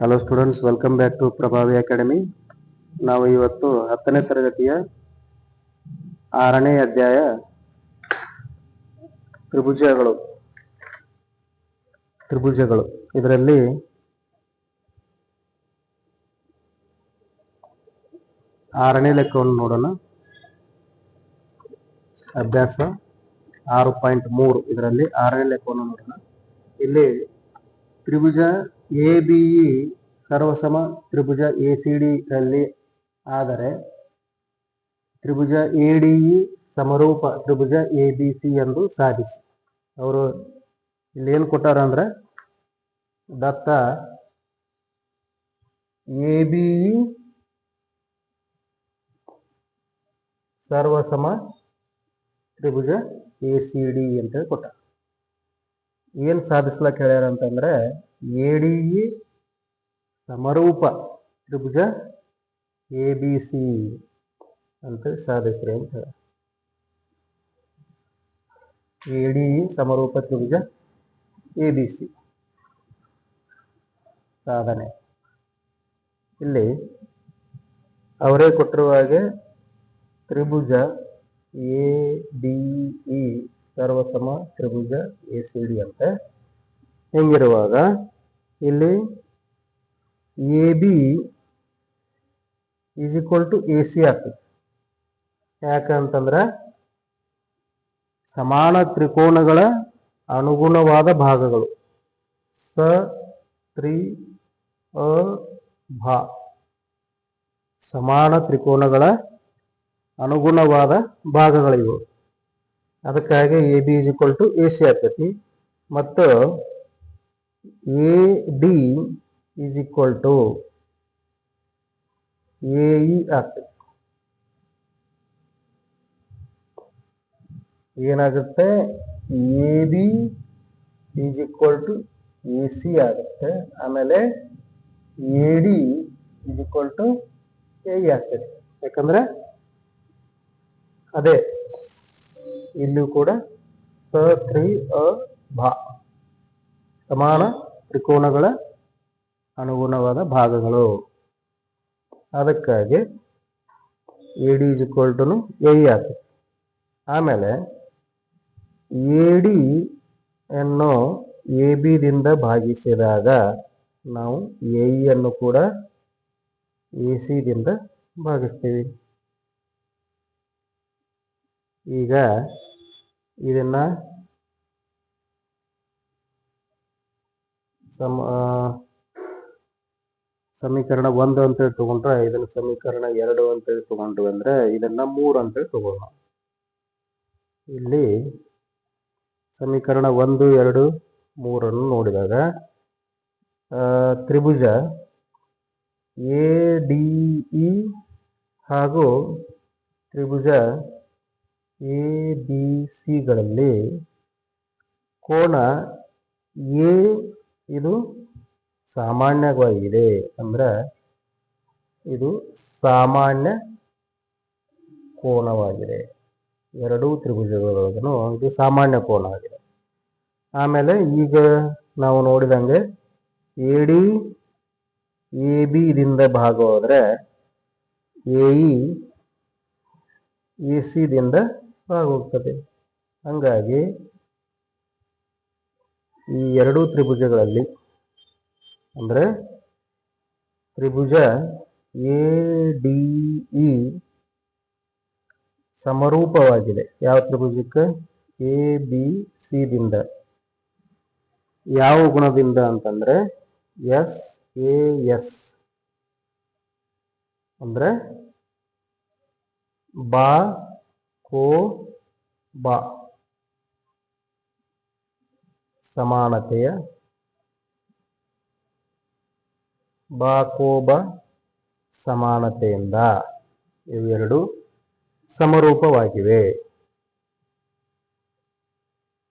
Hello students welcome back to Prabhavi academy ನಾವು ಇವತ್ತು ಹತ್ತನೇ ತರಗತಿಯ ಆರನೇ ಅಧ್ಯಾಯ ತ್ರಿಭುಜಗಳು. ತ್ರಿಭುಜಗಳು. ಇದರಲ್ಲಿ ಆರನೇ ಲೆಕ್ಕವನ್ನು ನೋಡೋಣ. ಅಭ್ಯಾಸ ಆರು ಪಾಯಿಂಟ್ ಮೂರು ಇದರಲ್ಲಿ ಆರನೇ ಲೆಕ್ಕವನ್ನು ನೋಡೋಣ. ಇಲ್ಲಿ ತ್ರಿಭುಜ ಎ ಬಿ ಇ ಸರ್ವಸಮ ತ್ರಿಭುಜ ಎ ಸಿ ಡಿ ರಲ್ಲಿ ಆದರೆ ತ್ರಿಭುಜ ಎ ಡಿ ಇ ಸಮರೂಪ ತ್ರಿಭುಜ ಎ ಬಿ ಸಿ ಎಂದು ಸಾಧಿಸಿ. ಅವರು ಇಲ್ಲಿ ಏನು ಕೊಟ್ಟಾರ ಅಂದ್ರೆ ದತ್ತ ಎ ಬಿ ಇ ಸರ್ವಸಮ ತ್ರಿಭುಜ ಎ ಸಿ ಡಿ ಅಂತ ಹೇಳಿ ಕೊಟ್ಟ ಏನ್ ಸಾಧಿಸ್ಲಕ್ ಹೇಳ್ಯಾರ ಅಂತಂದ್ರೆ ಎಡಿ ಸಮರೂಪ. ತ್ರಿಭುಜ ಎ ಬಿ ಸಿ ಅಂತ ಸಾಧಿಸ್ರಿ ಅಂತ ಹೇಳ ಎ ಇ ಸಮರೂಪ ತ್ರಿಭುಜ ಎ ಬಿ ಸಿ ಸಾಧನೆ. ಇಲ್ಲಿ ಅವರೇ ಕೊಟ್ಟಿರುವ ಹಾಗೆ ತ್ರಿಭುಜ ಎ ಡಿ ಇ ಸರ್ವಸಮ ತ್ರಿಭುಜ ಎ ಸಿ ಡಿ ಅಂತ. ಹೆಂಗಿರುವಾಗ? ಇಲ್ಲಿ A B is equal to A C ಆಗ್ತದೆ. ಯಾಕಂತಂದ್ರೆ ಸಮಾನ ತ್ರಿಕೋನಗಳ ಅನುಗುಣವಾದ ಭಾಗಗಳು. ಸ, ತ್ರಿ, ಅ, ಭಾ. ಸಮಾನ ತ್ರಿಕೋನಗಳ ಅನುಗುಣವಾದ ಭಾಗಗಳಿವು. ಅದಕ್ಕಾಗಿ A B is equal to A C ಆಗ್ತೈತಿ. ಮತ್ತು A D is equal to A E ಆಗ್ತೈತಿ. ಏನಾಗುತ್ತೆ? A B is equal to A C ಆಗುತ್ತೆ. ಆಮೇಲೆ A D is equal to A E ಆಗ್ತೈತಿ. ಯಾಕಂದ್ರೆ ಅದೇ ಇಲ್ಲೂ ಕೂಡ ಸ, ತ್ರಿ, ಅ, ಭಾ. ಸಮಾನ ತ್ರಿಕೋನಗಳ ಅನುಗುಣವಾದ ಭಾಗಗಳು. ಅದಕ್ಕಾಗಿ A D is equal to A ಆಗ್ತದೆ ಆಮೇಲೆ ಎ ಅನ್ನು ಎ ಬಿದಿಂದ ಭಾಗಿಸಿದಾಗ ನಾವು ಎ ಅನ್ನು ಕೂಡ ಎ ಸಿದಿಂದ ಭಾಗಿಸ್ತೀವಿ. ಈಗ ಇದನ್ನ ಸಮ ಸಮೀಕರಣ ಒಂದು ಅಂತೇಳಿ ತಗೊಂಡ್ರೆ ಇದನ್ನ ಸಮೀಕರಣ ಎರಡು ಅಂತೇಳಿ ತಗೊಂಡ್ವಿ ಅಂದ್ರೆ ಇದನ್ನ ಮೂರು ಅಂತೇಳಿ ತಗೋಣ ಇಲ್ಲಿ ಸಮೀಕರಣ ಒಂದು, ಎರಡು, ಮೂರನ್ನು ನೋಡಿದಾಗ ತ್ರಿಭುಜ ಎ ಡಿ ಇ ಹಾಗೂ ತ್ರಿಭುಜ ಎ, ಬಿ ಸಿಗಳಲ್ಲಿ ಕೋನ ಎ ಇದು ಸಾಮಾನ್ಯವಾಗಿದೆ ಅಂದ್ರೆ ಇದು ಸಾಮಾನ್ಯ ಕೋನವಾಗಿದೆ. ಎರಡೂ ತ್ರಿಭುಜಗಳೊಳಗೂ ಇದು ಸಾಮಾನ್ಯ ಕೋನ ಆಗಿದೆ. ಆಮೇಲೆ ಈಗ ನಾವು ನೋಡಿದಂಗೆ ಎ, ಡಿ, ಎ, ಬಿ ದಿಂದ ಭಾಗವಾದ್ರೆ ಎ, ಇ, ಎ, ಸಿ ದಿಂದ ಹೋಗ್ತದೆ ಹಂಗಾಗಿ ಈ ಎರಡೂ ತ್ರಿಭುಜಗಳಲ್ಲಿ ಅಂದರೆ ತ್ರಿಭುಜ ಎ, ಡಿ, ಇ ಸಮರೂಪವಾಗಿದೆ. ಯಾವ ತ್ರಿಭುಜಕ್ಕೆ? ಎ, ಬಿ, ಸಿ ದಿಂದ. ಯಾವ ಗುಣದಿಂದ ಅಂತಂದ್ರೆ ಎಸ್, ಎ, ಎಸ್. ಅಂದ್ರೆ ಬಾ ಕೋ ಬಾ ಸಮಾನತೆಯ ಬಾಕೋಬ ಸಮಾನತೆಯಿಂದ ಇವೆರಡು ಸಮರೂಪವಾಗಿವೆ.